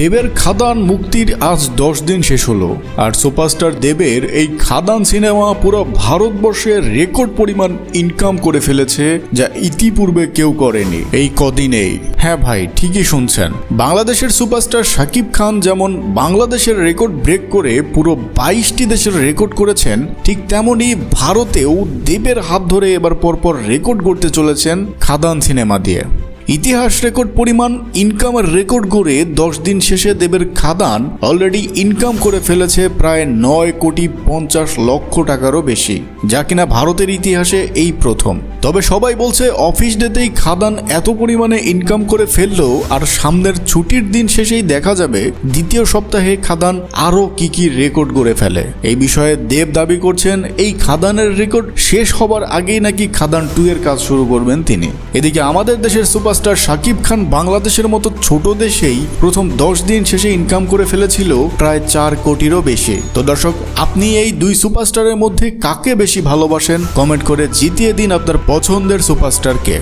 দেবের খাদান মুক্তির আজ দশ দিন শেষ হলো। আর সুপারস্টার দেবের এই খাদান সিনেমা পুরো ভারতবর্ষে রেকর্ড পরিমাণ ইনকাম করে ফেলেছে, যা ইতিপূর্বে কেউ করেনি। এই কদিনেই। হ্যাঁ ভাই, ঠিকই শুনছেন। বাংলাদেশের সুপারস্টার শাকিব খান যেমন বাংলাদেশের রেকর্ড ব্রেক করে পুরো বাইশটি দেশের রেকর্ড করেছেন, ঠিক তেমনি ভারতেও দেবের হাত ধরে এবার পরপর রেকর্ড করতে চলেছেন খাদান সিনেমা দিয়ে। ইতিহাস রেকর্ড পরিমাণ ইনকামের রেকর্ড করে দশ দিন শেষে দেবের খাদান অলরেডি ইনকাম করে ফেলেছে প্রায় নয় কোটি পঞ্চাশ লক্ষ টাকারও বেশি। যা কিনা ভারতের ইতিহাসে এই প্রথম। তবে সবাই বলছে অফিস ডেতেই খাদান এত পরিমাণে ইনকাম করে ফেললেও আর সামনের ছুটির দিন শেষেই দেখা যাবে দ্বিতীয় সপ্তাহে খাদান আরও কি কি রেকর্ড করে ফেলে। এই বিষয়ে দেব দাবি করছেন, এই খাদানের রেকর্ড শেষ হবার আগেই নাকি খাদান টু এর কাজ শুরু করবেন তিনি। এদিকে আমাদের দেশের সুপারস্টার শাকিব খান বাংলাদেশের মতো ছোট দেশেই প্রথম দশ দিন শেষে ইনকাম করে ফেলেছিল প্রায় চার কোটিরও বেশি। তো দর্শক, আপনি এই দুই সুপারস্টারের মধ্যে কাকে বেশি ভালোবাসেন? কমেন্ট করে জিতিয়ে দিন আপনার পছন্দের সুপারস্টারকে।